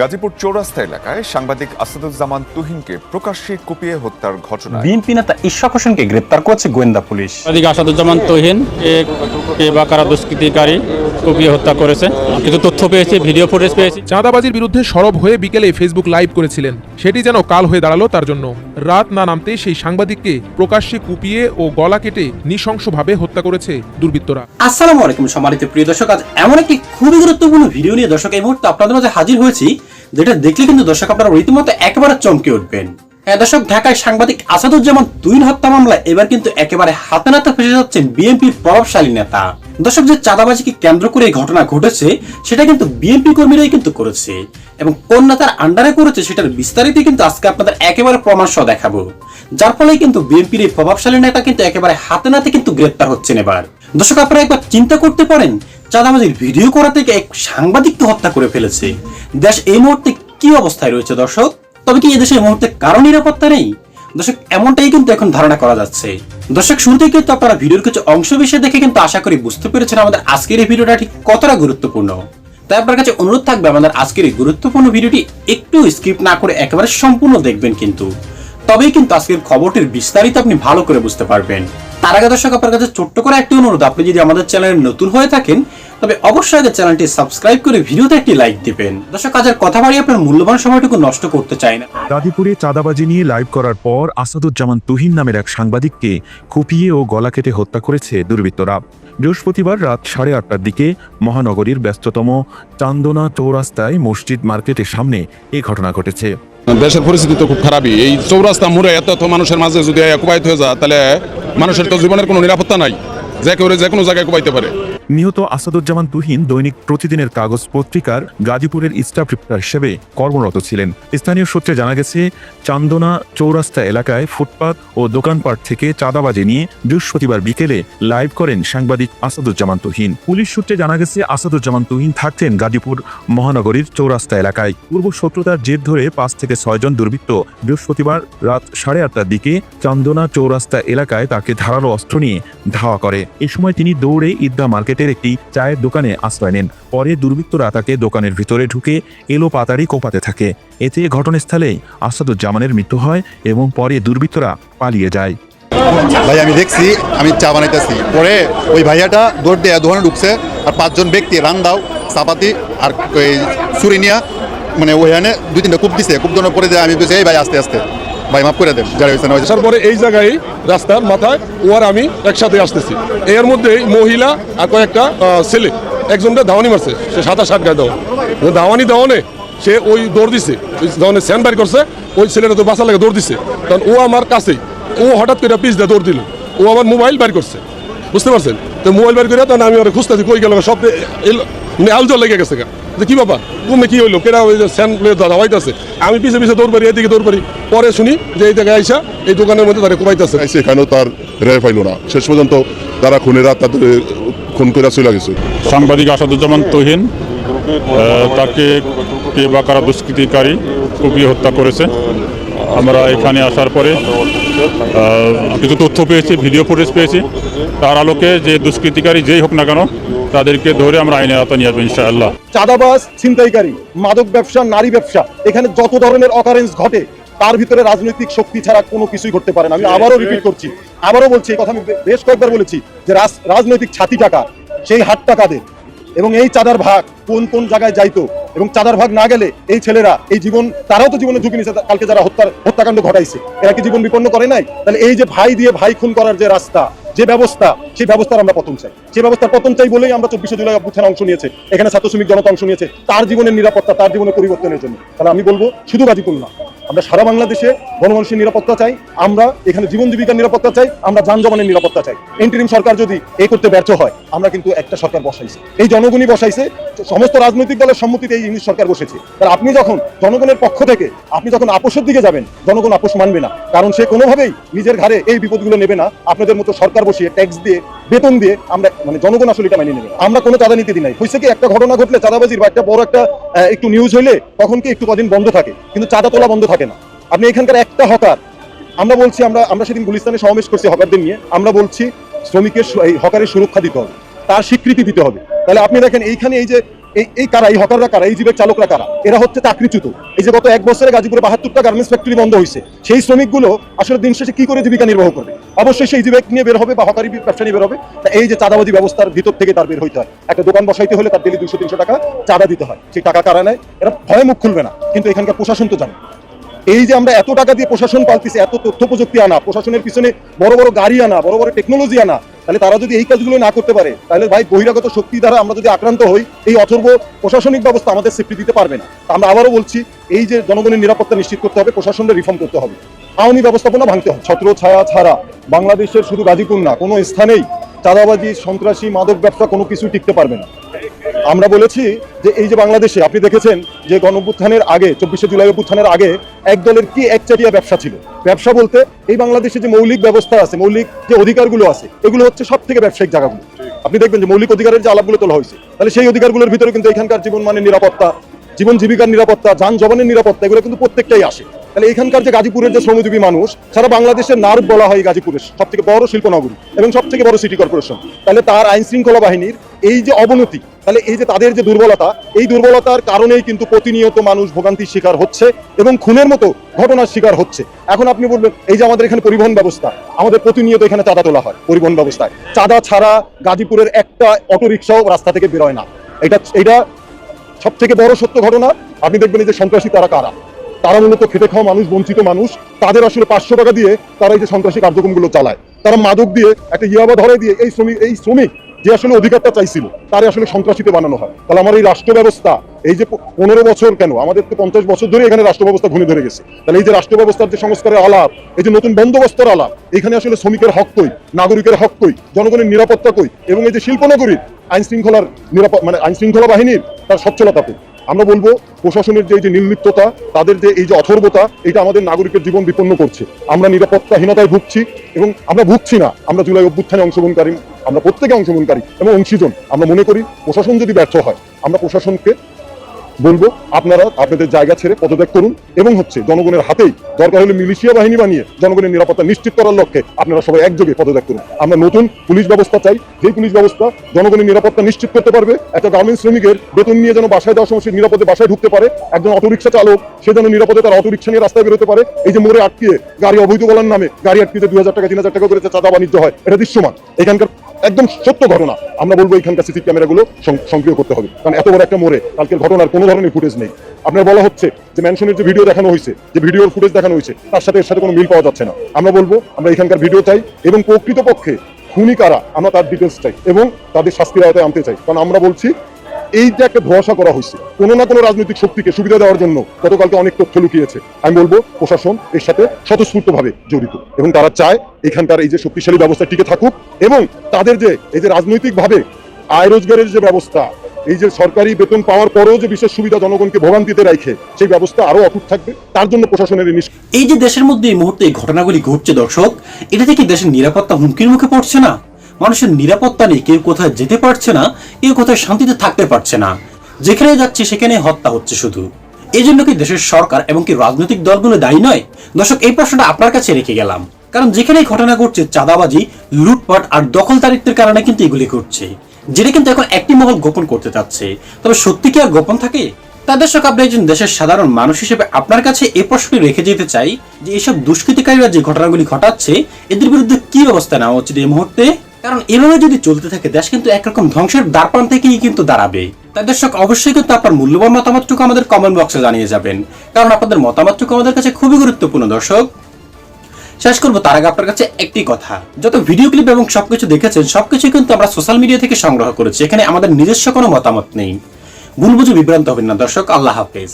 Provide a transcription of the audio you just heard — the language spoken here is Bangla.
গাজীপুর চৌরাস্তা এলাকায় সাংবাদিক আসাদুজ্জামান তুহিনকে প্রকাশ্যে কুপিয়ে হত্যার ঘটনা বিএনপি নেতা ইশাক হোসেনকে গ্রেপ্তার করেছে গোয়েন্দা পুলিশ। সাংবাদিক আসাদুজ্জামান তহিন কে কে বা কারা দুষ্কৃতিকারী কুপিয়ে হত্যা করেছে? কিছু তথ্য পেয়েছি ভিডিও ফুটেজ পেয়েছি। চাঁদাবাজির বিরুদ্ধে সরব হয়ে বিকেলে ফেসবুক লাইভ করেছিলেন। সেটি যেন কাল হয়ে দাঁড়াল তার জন্য। রাত না নামতে সেই সাংবাদিককে প্রকাশ্যে কুপিয়ে ও গলা কেটে নৃশংসভাবে হত্যা করেছে দুর্বৃত্তরা। আসসালামু আলাইকুম সম্মানিত প্রিয় দর্শক আজ এমন একটি খুবই গুরুত্বপূর্ণ ভিডিও নিয়ে দর্শক এই মুহূর্তে আপনাদের মাঝে হাজির হয়েছি যেটা দেখলে কিন্তু দর্শক আপনারা রীতিমতো একেবারে চমকে উঠবেন। হ্যাঁ দর্শক, ঢাকায় সাংবাদিক আসাদুজ্জামান তুইন হত্যা মামলা এবার কিন্তু একেবারে হাতে নাতে ফেসে যাচ্ছেন বিএনপির প্রভাবশালী নেতা। দর্শক, যে চাঁদাবাজিকে কেন্দ্র করে এই ঘটনা ঘটেছে, সেটা কিন্তু বিএনপি কর্মীরাই কিন্তু করেছে এবং কোন নেতার আন্ডারে করেছে সেটার বিস্তারিত কিন্তু আজকে আপনাদের একেবারে প্রমাণ সহ দেখাবো। যার ফলে কিন্তু বিএনপির এই প্রভাবশালী নেতা কিন্তু একেবারে হাতে নাতে কিন্তু গ্রেপ্তার হচ্ছেন এবার। দর্শক, আপনারা একবার চিন্তা করতে পারেন চাঁদাবাজির ভিডিও করা থেকে এক সাংবাদিককে হত্যা করে ফেলেছে। দেশ এই মুহূর্তে কি অবস্থায় রয়েছে, দর্শক? তবে কি এদেশে এই মুহূর্তে কারও নিরাপত্তা নেই? দর্শক, এমনটাই কিন্তু এখন ধারণা করা যাচ্ছে। দর্শক, শুরুতেই কিন্তু আপনারা ভিডিওর কিছু অংশ বিষয় দেখে কিন্তু আশা করি বুঝতে পেরেছেন আমাদের আজকের এই ভিডিওটা ঠিক কতটা গুরুত্বপূর্ণ। তাই আপনার কাছে অনুরোধ থাকবে আমাদের আজকের এই গুরুত্বপূর্ণ ভিডিওটি একটু স্কিপ না করে একেবারে সম্পূর্ণ দেখবেন কিন্তু। তবেই কিন্তু আজকের খবরটির বিস্তারিত আপনি ভালো করে বুঝতে পারবেন। তার আগে দর্শক, আপনার কাছে ছোট্ট করে একটি অনুরোধ। আপনি যদি আমাদের চ্যানেলে নতুন হয়ে থাকেন তবে অবশ্যই আগে চ্যানেলটি সাবস্ক্রাইব করে ভিডিওতে একটি লাইক দিবেন। দর্শক কাজের কথা বাড়িয়ে আপনার মূল্যবান সময়টুকু নষ্ট করতে চাই না। গাজীপুরে চাঁদাবাজি নিয়ে লাইভ করার পর আসাদুজ্জামান তুহিন নামের এক সাংবাদিককে কুপিয়ে ও গলা কেটে হত্যা করেছে দুর্বৃত্তরা। বৃহস্পতিবার রাত সাড়ে আটটার দিকে মহানগরীর ব্যস্ততম চান্দনা চৌরাস্তায় মসজিদ মার্কেটের সামনে এই ঘটনা ঘটেছে। দেশের পরিস্থিতি তো খুব খারাপই। এই চৌরাস্তা মোড়ে এত এত মানুষের মাঝে যদি কুবাইতে হয়ে যায় তাহলে মানুষের তো জীবনের কোনো নিরাপত্তা নাই। যে কেউ যে কোনো জায়গায় কুবাইতে পারে। নিহত আসাদুজ্জামান তুহিন দৈনিক প্রতিদিনের কাগজ পত্রিকার গাজীপুরের স্টাফ রিপোর্টার হিসেবে কর্মরত ছিলেন। স্থানীয় সূত্রে জানা গেছে, চান্দনা চৌরাস্তা এলাকায় ফুটপাত ও দোকানপাট থেকে চাঁদাবাজি নিয়ে বৃহস্পতিবার বিকেলে লাইভ করেন সাংবাদিক আসাদুজ্জামান তুহিন। পুলিশ সূত্রে জানা গেছে, আসাদুজ্জামান তুহিন থাকতেন গাজীপুর মহানগরীর চৌরাস্তা এলাকায়। পূর্ব শত্রুতার জের ধরে পাঁচ থেকে ছয়জন দুর্বৃত্ত বৃহস্পতিবার রাত সাড়ে আটটার দিকে চান্দনা চৌরাস্তা এলাকায় তাকে ধারালো অস্ত্র নিয়ে ধাওয়া করে। এ সময় তিনি দৌড়ে ঈদগাহ মার্কেটের একটি চায়ের দোকানে আশ্রয় নেন। পরে দুর্বৃত্তরা তাকে দোকানের ভিতরে ঢুকে এলো পাতারি কোপাতে থাকে। এতে ঘটনাস্থলে আসাদুজ্জামানের মৃত্যু হয় এবং পরে দুর্বৃত্তরা পালিয়ে যায়। ভাই, আমি দেখছি, আমি চা বানাইতেছি। পরে ওই ভাইয়াটা দৌড় দিয়ে দোকানে ঢুকছে আর পাঁচজন ব্যক্তি রান দাও, চাপাতি আর ওই নিয়া মানে ওইখানে দুই তিনটা কূপ দিছে। কূপ দেওয়ার পরে আমি এই ভাই, আস্তে আস্তে। ভাই, মাফ করে দেন, যারা হয়েছে না হয়েছে। তারপরে এই জায়গায়, রাস্তার মাথায় ও আর আমি একসাথে আসতেছি। এর মধ্যে মহিলা আর কয়েকটা ছেলে। একজনটা ধাওয়ানি মারছে, সে সাতাশ ষাট গায়ে দেওয়া ধাওয়ানি দেওয়ানে সে ওই দৌড় দিছে, ওই যখন স্যান্ড বাইর করছে, ওই ছেলেটা তো বাসা লাগে দৌড় দিছে। কারণ ও আমার কাছেই, ও হঠাৎ করে পিস দিয়ে দৌড় দিল। ও আমার মোবাইল বাইর করছে। বুঝতে পারছেন? তো মোবাইল বের করে তখন আমি ওরা খুঁজতেছি কই গেল সব মানে আলজল লেগে গেছে গা। যে কি বাবা তুমি কি হইল কেরা ওই যে স্যান্ড দাওয়াইতেছে আমি পিছে পিছে দৌড় পারি এদিকে দৌড় পারি। পরে শুনি যে এই জায়গায় আইসা এই দোকানের মধ্যে তারা কুবাইতেছে। সেখানেও তার রেহাই পাইল না। শেষ পর্যন্ত তারা খুনেরা তাদের খুন করে চলে গেছে। সাংবাদিক আসাদুজ্জামান তহিন আহ, তাকে কে বা কারা দুষ্কৃতিকারী কুপিয়ে হত্যা করেছে। আমরা এখানে আসার পরে কিছু তথ্য পেয়েছি, ভিডিও ফুটেজ পেয়েছি। তার আলোকে যে দুষ্কৃতিকারী যেই হোক না কেন, তাদেরকে ধরে আমরা আইনের আওতা নিয়ে আসব, ইনশাআল্লাহ। চাঁদাবাজ, ছিনতাইকারী, মাদক ব্যবসা, নারী ব্যবসা, এখানে যত ধরনের অকারেন্স ঘটে, তার ভিতরে রাজনৈতিক শক্তি ছাড়া কোনো কিছুই করতে পারে না। আমি আবারও রিপিট করছি, আবারও বলছি, এই কথা আমি বেশ কয়েকবার বলেছি যে রাজনৈতিক ছাতি টাকা, সেই হাতটা কাদের এবং এই চাঁদার ভাগ কোন কোন জায়গায় যাইতো এবং চাঁদার ভাগ না গেলে এই ছেলেরা, এই জীবন, তারাও তো জীবনে ঝুঁকি নিছে কালকে যারা হত্যার হত্যাকাণ্ড ঘটাইছে, এরা কি জীবন বিপন্ন করে নাই? তাহলে এই যে ভাই দিয়ে ভাই খুন করার যে রাস্তা যে ব্যবস্থা, সেই ব্যবস্থার আমরা পতন চাই। সেই ব্যবস্থার পতন চাই বলেই আমরা চব্বিশে জুলাই অভ্যুত্থানে অংশ নিয়েছে। এখানে ছাত্র শ্রমিক জনতা অংশ নিয়েছে। তার জীবনের নিরাপত্তা, তার জীবনের পরিবর্তনের জন্য। তাহলে আমি বলব, শুধু গাজীপুর না। আমরা সারা বাংলাদেশে গণমানুষের নিরাপত্তা চাই। আমরা এখানে জীবন জীবিকার নিরাপত্তা চাই। আমরা যানজমানের নিরাপত্তা চাই। ইন্টারিম সরকার যদি এই করতে ব্যর্থ হয়, আমরা কিন্তু একটা সরকার বসাইছি। এই জনগণই বসাইছে। সমস্ত রাজনৈতিক দলের সম্মতিতে এই ইংলিশ সরকার বসেছে। তাহলে আপনি যখন জনগণের পক্ষ থেকে, আপনি যখন আপোষের দিকে যাবেন, জনগণ আপোষ মানবে না। কারণ সে কোনোভাবেই নিজের ঘাড়ে এই বিপদগুলো নেবে না। আপনাদের মতো সরকার বসিয়ে ট্যাক্স দিয়ে, বেতন দিয়ে আমরা মানে জনগণ আসলে এটা মেনে নেবে। আমরা কোনো চাঁদা নীতি দিই নাই। হয়েছে কি, একটা ঘটনা ঘটলে চাঁদাবাজির বা একটা বড় একটা একটু নিউজ হইলে তখন কি একটু কদিন বন্ধ থাকে? কিন্তু চাঁদা তোলা বন্ধ থাকে না। আপনি এখানকার একটা হকার, আমরা বলছি, আমরা আমরা সেদিন গুলিস্তানে সমাবেশ করছি হকারদের নিয়ে, আমরা বলছি শ্রমিকের এই হকারের সুরক্ষা দিতে হবে, তার স্বীকৃতি দিতে হবে। তাহলে আপনি দেখেন, এইখানে এই যে এই কারা, এই হকাররা কারা, এই জীবের চালকরা কারা? এরা হচ্ছে চাকরিচ্যুত। এই যে গত এক বছরে গাজীপুরে বাহাত্তরটা গার্মেন্টস ফ্যাক্টরি বন্ধ হয়েছে সেই শ্রমিকগুলো আসলে দিন শেষে কি করে জীবিকা নির্বাহ করবে? অবশ্যই সেই জীবিক নিয়ে বের হবে বা হকারি ব্যবসা নিয়ে বের হবে। তা এই যে চাঁদাবাজি ব্যবস্থার ভিতর থেকে তার বের হইতে হয়। একটা দোকান বসাইতে হলে তার ডেলি দুশো তিনশো টাকা চাঁদা দিতে হয়। সেই টাকা কারা নেয়? এরা ভয়ে মুখ খুলবে না। কিন্তু এখানকার প্রশাসন তো জানে। এই যে আমরা এত টাকা দিয়ে প্রশাসন পালতেছি, এত তথ্য প্রযুক্তি আনা, প্রশাসনের পিছনে বড় বড় গাড়ি আনা, বড় বড় টেকনোলজি আনা, তাহলে তারা যদি এই কাজগুলো না করতে পারে, তাহলে ভাই বহিরাগত শক্তি দ্বারা আমরা যদি আক্রান্ত হই, এই অথর্ব প্রশাসনিক ব্যবস্থা আমাদের সেফটি দিতে পারবে না। আমরা আবারও বলছি, এই যে জনগণের নিরাপত্তা নিশ্চিত করতে হবে প্রশাসনের রিফর্ম করতে হবে। আওয়ামী ব্যবস্থাপনা ভাঙতে হবে। ছত্র ছায়া ছাড়া বাংলাদেশের শুধু গাজীপুর না, কোনো স্থানেই চাঁদাবাজি, সন্ত্রাসী, মাদক ব্যবসা কোনো কিছু টিকতে পারবে না। আমরা বলেছি যে এই যে বাংলাদেশে, আপনি দেখেছেন যে গণঅভ্যুত্থানের আগে, চব্বিশে জুলাই অভ্যুত্থানের আগে এক দলের কি একচাটিয়া ব্যবসা ছিল? ব্যবসা বলতে এই বাংলাদেশে যে মৌলিক ব্যবস্থা আছে, মৌলিক যে অধিকারগুলো আছে, এগুলো হচ্ছে সব থেকে ব্যবসায়িক জায়গাগুলো। আপনি দেখবেন যে মৌলিক অধিকারের যে আলাপগুলো তোলা হয়েছে, তাহলে সেই অধিকারগুলোর ভিতরে কিন্তু এখানকার জীবন মানের নিরাপত্তা, জীবন জীবিকার নিরাপত্তা যান জবানের নিরাপত্তা, এগুলো কিন্তু প্রত্যেকটাই আসে। তাহলে এখানকার যে গাজীপুরের যে শ্রমজীবী মানুষ, সারা বাংলাদেশের নার্ভ বলা হয় গাজীপুরের সব থেকে বড় শিল্পনগরী এবং সব থেকে বড় সিটি কর্পোরেশন। তাহলে তার আইন শৃঙ্খলা বাহিনীর এই যে অবনতি, তাহলে এই যে তাদের যে দুর্বলতা, এই দুর্বলতার কারণেই কিন্তু প্রতিনিয়ত মানুষ ভোগান্তির শিকার হচ্ছে এবং খুনের মতো ঘটনার শিকার হচ্ছে। এখন আপনি বলবেন, এই যে আমাদের এখানে পরিবহন ব্যবস্থা, আমাদের প্রতিনিয়ত এখানে চাঁদা তোলা হয় পরিবহন ব্যবস্থায়। চাঁদা ছাড়া গাজীপুরের একটা অটোরিকশাও রাস্তা থেকে বেরোয় না। এটা এটা সব থেকে বড় সত্য ঘটনা। আপনি দেখবেন এই যে সন্ত্রাসী তারা কারা? তারা মূলত খেটে খাওয়া মানুষ, বঞ্চিত মানুষ। তাদের আসলে পাঁচশো টাকা দিয়ে তারা এই যে সন্ত্রাসী কার্যক্রমগুলো চালায়। তারা মাদক দিয়ে একটা ইয়াবা ধরে দিয়ে এই শ্রমিক এই শ্রমিক যে আসলে অধিকারটা চাইছিল, তারে আসলে সন্ত্রাসীতে বানানো হয়। তাহলে আমার এই রাষ্ট্র ব্যবস্থা এই যে পনেরো বছর কেন? আমাদের তো পঞ্চাশ বছর ধরে এখানে রাষ্ট্র ব্যবস্থা ঘুরে ধরে গেছে। তাহলে এই যে রাষ্ট্র ব্যবস্থার যে সংস্কারের আলাপ, এই যে নতুন বন্দোবস্তর আলাপ, এখানে আসলে শ্রমিকের হক কই? নাগরিকের হক কই? জনগণের নিরাপত্তা কই? এবং এই যে শিল্পনগরীর আইন শৃঙ্খলার নিরাপদ মানে আইন শৃঙ্খলা বাহিনীর তার সচ্ছলতা কই? আমরা বলব প্রশাসনের যে যে নির্লিপ্ততা, তাদের যে এই যে অথর্বতা, এটা আমাদের নাগরিকের জীবন বিপন্ন করছে। আমরা নিরাপত্তাহীনতায় ভুগছি এবং আমরা ভুগছি না। আমরা জুলাই অভ্যুত্থানে অংশগ্রহণকারী, আমরা প্রত্যেকে অংশগ্রহণকারী এবং অংশীজন। আমরা মনে করি প্রশাসন যদি ব্যর্থ হয়, আমরা প্রশাসনকে বলব, আপনারা আপনাদের জায়গা ছেড়ে পদত্যাগ করুন এবং হচ্ছে জনগণের হাতেই দরকার হলে মিলিশিয়া বাহিনী বানিয়ে জনগণের নিরাপত্তা নিশ্চিত করার লক্ষ্যে আপনারা সবাই একযোগে পদত্যাগ করুন। আমরা নতুন পুলিশ ব্যবস্থা চাই। যে পুলিশ ব্যবস্থা জনগণের নিরাপত্তা নিশ্চিত করতে পারবে, একটা গার্মেন্টস শ্রমিকের বেতন নিয়ে যেন বাসায় যাওয়ার সময় সে নিরাপদে বাসায় ঢুকতে পারে, একজন অটোরিকশা চালক, সে যেন নিরাপদে তার অটোরিকশা নিয়ে রাস্তায় বেরোতে পারে, এই যে মোড়ে আটকিয়ে গাড়ি অবৈধ বলার নামে গাড়ি আটকিয়ে দুই হাজার টাকা, তিন হাজার টাকা করে চাঁদা বাণিজ্য হয়, এটা দৃশ্যমান। এখানকার একদম সত্য ঘটনা। আমরা বলব এখানকার সিসি ক্যামেরাগুলো সক্রিয় করতে হবে। কারণ এত বড় একটা মোড়ে কালকের ঘটনার কোনো ধরনের ফুটেজ নেই। আপনার বলা হচ্ছে যে ম্যানশনের যে ভিডিও দেখানো হয়েছে, যে ভিডিওর ফুটেজ দেখানো হয়েছে, তার সাথে এর সাথে কোনো মিল পাওয়া যাচ্ছে না। আমরা বলব, আমরা এখানকার ভিডিও চাই এবং প্রকৃতপক্ষে খুনি কারা, আমরা তার ডিটেলস চাই এবং তাদের শাস্তির আওতায় আনতে চাই। কারণ আমরা বলছি, এই যে একটা ধোয়াশা করা হয়েছে, কোনো না কোনো রাজনৈতিক শক্তিকে সুবিধা দেওয়ার জন্য গতকালকে অনেক তথ্য লুকিয়েছে। আমি বলব, প্রশাসন এর সাথে স্বতঃস্ফূর্তভাবে জড়িত এবং তারা চায় এখানকার এই যে শক্তিশালী ব্যবস্থা টিকে থাকুক এবং তাদের যে, এই যে রাজনৈতিকভাবে আয় রোজগারের যে ব্যবস্থা এই যে সরকারি বেতন পাওয়ার পরেও যে বিশেষ সুবিধা জনগণকে ভোগান্তিতে রাখে সেই ব্যবস্থা আরও অটুট থাকবে। তার জন্য প্রশাসনের এই যে দেশের মধ্যে এই মুহূর্তে ঘটনাগুলি ঘটছে, দর্শক এটা থেকে দেশের নিরাপত্তা হুমকির মুখে পড়ছে না? মানুষের নিরাপত্তা নেই কেউ কোথায় যেতে পারছে না, কেউ কোথায় শান্তিতে থাকতে পারছে না। যেখানে যাচ্ছে সেখানে হত্যা হচ্ছে শুধু। এই জন্য কি দেশের সরকার এবং কি রাজনৈতিক দলগুলো দায়ী নয়? দর্শক, এই প্রশ্নটা আপনার কাছে রেখে গেলাম। কারণ যেখানে ঘটনা ঘটছে, চাঁদাবাজি, লুটপাট আর দখলদারিত্বের কারণে কিন্তু এগুলি ঘটছে। যেটা কিন্তু এখন একটি মহল গোপন করতে চাচ্ছে। তবে সত্যি কি আর গোপন থাকে? তা দর্শক আপনি একজন দেশের সাধারণ মানুষ হিসেবে আপনার কাছে এই প্রশ্নটি রেখে যেতে চাই যে এইসব দুষ্কৃতিকারীরা যে ঘটনাগুলি ঘটাচ্ছে, এদের বিরুদ্ধে কি ব্যবস্থা নেওয়া উচিত এই মুহূর্তে? কারণ এভাবে যদি চলতে থাকে, দেশ কিন্তু একরকম ধ্বংসের দ্বারপ্রান্ত থেকেই কিন্তু দাঁড়াবে। তাই দর্শক অবশ্যই কিন্তু আপনার মূল্যবান মতামতটুকু আমাদের কমেন্ট বক্সে জানিয়ে যাবেন। কারণ আপনাদের মতামতটুকু আমাদের কাছে খুবই গুরুত্বপূর্ণ, দর্শক। শেষ করব তার আগে আপনার কাছে একটি কথা। যত ভিডিও ক্লিপ এবং সবকিছু দেখেছেন সবকিছু কিন্তু আমরা সোশ্যাল মিডিয়া থেকে সংগ্রহ করেছি। এখানে আমাদের নিজস্ব কোনো মতামত নেই। ভুল বুঝে বিভ্রান্ত হবেন না। দর্শক, আল্লাহ হাফেজ।